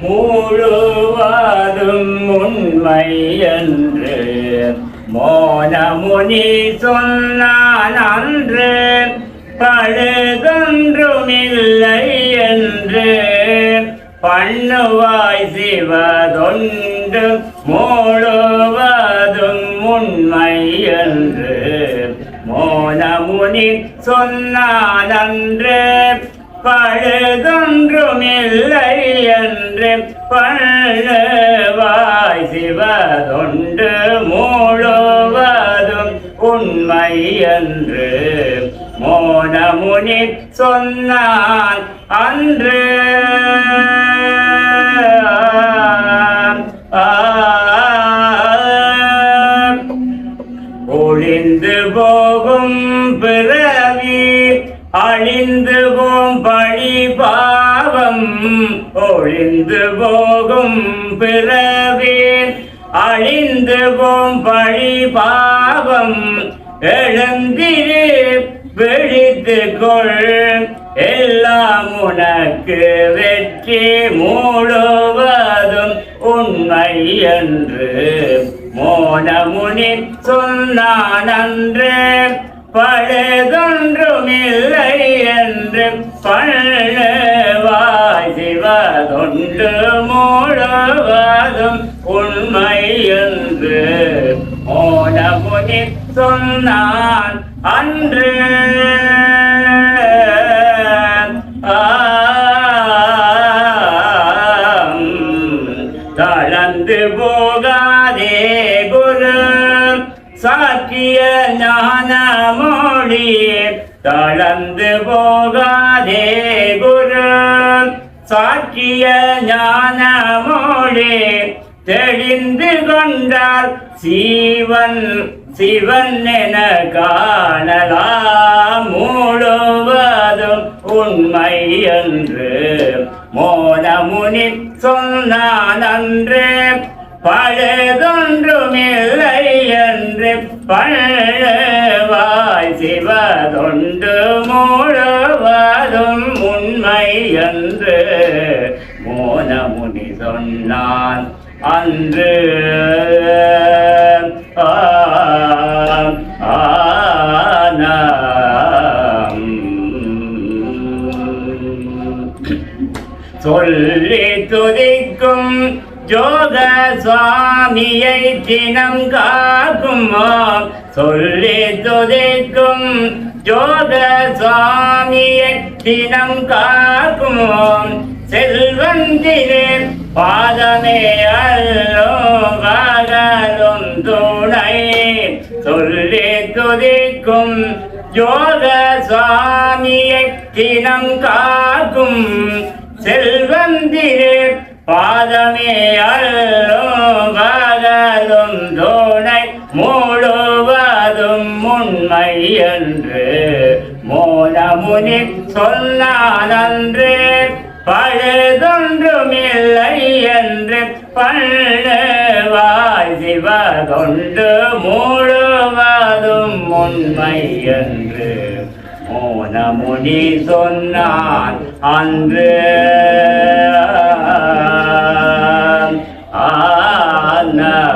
முழுவதும் உண்மை என்று. மோனமுனி சொன்னான் அன்று பழுதொன்றுமில்லை என்று. பண்ணுவாய் சிவதொன்று முழுவதும் உண்மை என்று. மோனமுனி சொன்னான் அன்று பழுதொன்றுமில்லை என்று சிவதொண்டு மூழுவதும் உண்மை என்று மோனமுனி சொன்னான் அன்று. ஒளிந்து போகும் ஒழிந்து போகும் பிறவி அழிந்து போம் பழி பாவம். எழுந்திரு விழித்து கொள். எல்லாம் உனக்கு வெற்றி மூடுவதும் உண்மை என்று மோனமுனி சொன்னான் அன்று பழுதொன்றுமில்லை என்று பழுவாய் சிவதொன்று மூடுவதும் உண்மை என்று மோனமுனி சொன்னான் அன்று ஆம். தளர்ந்து போகாதே குரு சாக்கிய ஞான மொழியே தளர்ந்து போகாதே குரு சாக்கிய ஞானமோடே தெளிந்து கொண்டால் சீவன். சிவன் என காணலாம் முழுவதும் உண்மை என்று. மோனமுனி சொன்னான் அன்று பழுதொன்றுமில்லை என்று. பழுவாய் சிவதொன்று முழுவதும் உண்மை என்று. நான் அன்று. சொல்லி துதிக்கும் ஜோக சுவாமியை தினம் காக்கும்? சொல்லி துதிக்கும் ஜோக சுவாமியை தினம் காக்குமோ? செல்வந்திரே பாதமே அல்லோ பகலும் துணை. சொல்லி துதிக்கும் யோக சுவாமியை தினம் காக்கும் செல்வந்திரு. பாதமே அல்லோ பகலும் துணை. மூடுவதும் உண்மை என்று மோனமுனி சொன்னான் அன்று பழுதொன்றுமில்லை என்று பண்ணுவாய் சிவதொண்டு முழுவதும் உண்மை என்று மோனமுனி சொன்னான் அன்று. ஆன